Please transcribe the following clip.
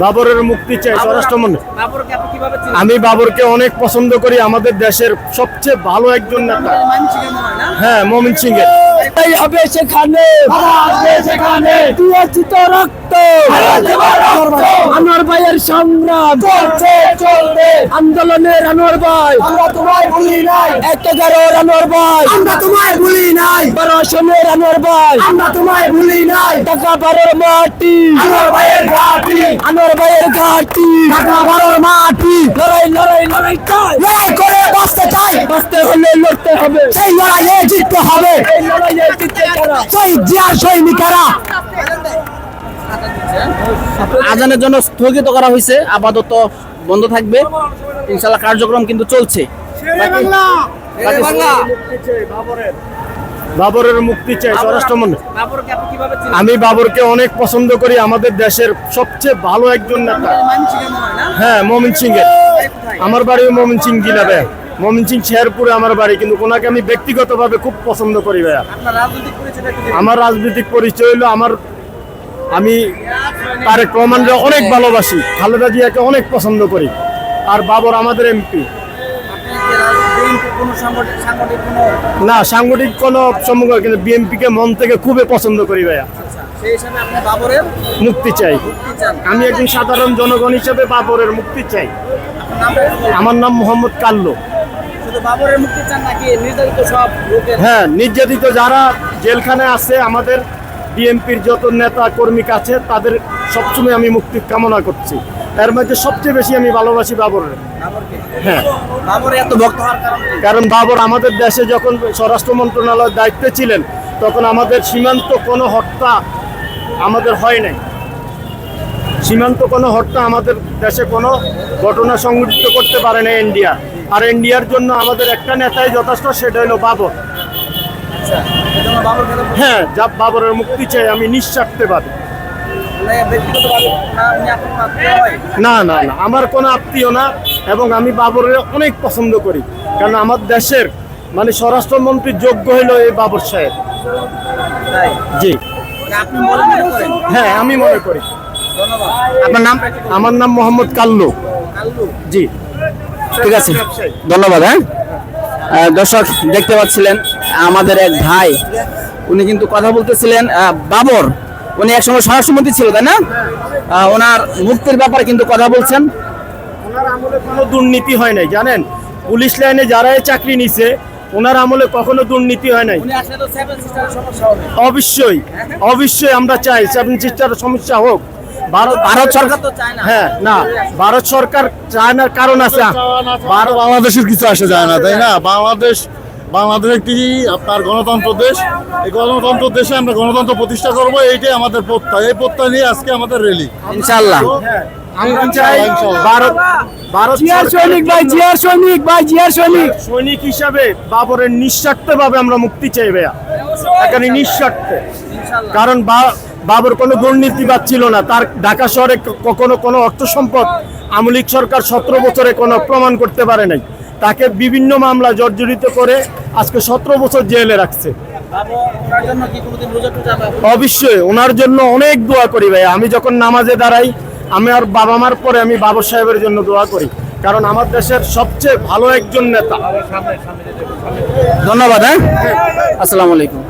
বাবরের মুক্তি চাই স্বরাষ্ট্রমন্ত্রী আমি বাবরকে অনেক পছন্দ করি আমাদের দেশের সবচেয়ে ভালো একজন নেতা। হয় মমিন সিং এর এই হবে সেখানে। সেখানে। রক্ত। আনোয়ার ভাইয়ের সংগ্রাম। চলছে চলবে। আন্দোলনের আনোয়ার ভাই। আমরা তোমায় ভুলি নাই। এক এগারোর আনোয়ার ভাই। আমরা তোমায় ভুলি নাই। বারো আসনের আনোয়ার ভাই। আমরা তোমায় ভুলি নাই। টাকা বারোর মাটি। ভাইয়ের ঘাটি ঘাটি ঢাকা বারোর মাটি। লড়াই লড়াই লড়াই চাই। লড়াই করে বাঁচতে চাই। বাঁচতে হলে লড়তে হবে। সেই লড়াইয়ে জিততে হবে। এই লড়াইয়ে জিততে কারা শহীদ জিয়ার সৈনিকেরা। আজানের জন্য স্থগিত করা হয়েছে। আপাতত বন্ধ থাকবে। ইনশাল্লাহ কার্যক্রম কিন্তু চলছে। বাবরের মুক্তি চাই স্বরাষ্ট্রমন্ত্রী আমি বাবরকে অনেক পছন্দ করি আমাদের দেশের সবচেয়ে ভালো একজন নেতা। হয় মমিন সিং এর আমার বাড়ি মমিন সিং জেলাতে মমিন সিং শেরপুরে আমার বাড়ি কিন্তু ওনাকে আমি ব্যক্তিগতভাবে খুব পছন্দ করি ভাইয়া। আমার রাজনৈতিক পরিচয় হলো আমার আমি তারেক রহমানকে অনেক ভালোবাসি খালেদা জিয়াকে অনেক পছন্দ করি। আর বাবর আমাদের এমপি। কোনো সাংগঠনিক সাংগঠনিক কোনো না সাংগঠনিক কোনো সম্মুখ কিন্তু বিএনপিকে মন থেকে খুবই পছন্দ করি ভাইয়া। সেই হিসাবে আপনি বাবরের মুক্তি চাই। আমি একজন সাধারণ জনগণ হিসেবে বাবরের মুক্তি চাই। আমার নাম মোহাম্মদ কাল্লু। হ্যাঁ নির্যাতিত যারা জেলখানায় আছে আমাদের বিএনপির যত নেতা কর্মী আছে তাদের সবসময় আমি মুক্তি কামনা করছি। এর মধ্যে সবচেয়ে বেশি আমি ভালোবাসি বাবরের হ্যাঁ। কারণ বাবর আমাদের দেশে যখন স্বরাষ্ট্র মন্ত্রণালয়ের দায়িত্বে ছিলেন তখন আমাদের সীমান্ত কোনো হত্যা আমাদের হয় নাই। সীমান্ত কোনো হত্যা আমাদের দেশে কোনো ঘটনা সংঘটিত করতে পারে না ইন্ডিয়া। আর ইন্ডিয়ার জন্য আমাদের একটা নেতাই যথেষ্ট সেটা হলো বাবর। আচ্ছা হ্যাঁ যা বাবরের মুক্তি চাই আমি নিঃস্বার্থে ব্যক্তিগতভাবে না কোনো আত্মীয় না না না আমার কোনো আত্মীয় না এবং আমি বাবরের অনেক পছন্দ করি। কারণ আমার দেশের মানে স্বরাষ্ট্রমন্ত্রীর যোগ্য হইল এই বাবর সাহেব। তাই? জি। আপনি মনে মনে হ্যাঁ আমি মনে করি। আপনার বলুন। আমার নাম মোহাম্মদ কাল্লু। কাল্লু। জি। ঠিক আছে। ধন্যবাদ হ্যাঁ? দর্শক দেখতে পাচ্ছিলেন আমাদের এক ভাই। উনি কিন্তু কথা বলতেছিলেন আহ, বাবর। উনি একসময় স্বরাষ্ট্রমন্ত্রী ছিল তাই না? ওনার মুক্তির ব্যাপারে কিন্তু কথা বলছেন। ওনার আমলে কোনো দুর্নীতি হয় নাই জানেন? পুলিশ লাইনে যারা চাকরি নিছে ওনার আমলে কখনো দুর্নীতি হয় নাই। উনি আসলে তো সেভেন সিস্টারের সমস্যা হবে। অবশ্যই অবশ্যই আমরা চাই সেভেন সিস্টার সমস্যা হোক। ভারত ভারত সরকার তো চায় না। হ্যাঁ না ভারত সরকার চায় না কারণ আছে ভারত বাংলাদেশের কিছু আসে যায় না তাই না? বাংলাদেশ বাংলাদেশ একটি আপনার গণতন্ত্র দেশ। এই গণতন্ত্র দেশে আমরা গণতন্ত্র প্রতিষ্ঠা করব এইটাই আমাদের প্রত্যয়। এই প্রত্যয় নিয়ে আজকে আমাদের র্যালি ইনশাআল্লাহ। আমরা চাই ভারত ভারত জিয়ার সৈনিক ভাই জিয়ার সৈনিক ভাই জিয়ার সৈনিক। সৈনিক হিসাবে বাবরের নিঃস্বার্থে ভাবে আমরা মুক্তি চাই ভাইয়া। এখানে নিঃস্বার্থে। কারণ বা- বাবর কোনো দুর্নীতিবাদ ছিল না। তার ঢাকা শহরে কখনো কোনো অর্থ সম্পদ আমলিক সরকার সতেরো বছরে কোনো প্রমাণ করতে পারে নাই। তাকে বিভিন্ন মামলা জর্জরিত করে আজকে সতেরো বছর জেলে রাখছে। অবশ্যই, ওনার জন্য অনেক দোয়া করি ভাই। আমি যখন নামাজে দাঁড়াই, আমি আর বাবা মার পরে আমি বাবর সাহেবের জন্য দোয়া করি। কারণ আমার দেশের সবচেয়ে ভালো একজন নেতা। ধন্যবাদ হ্যাঁ? আসসালামু আলাইকুম।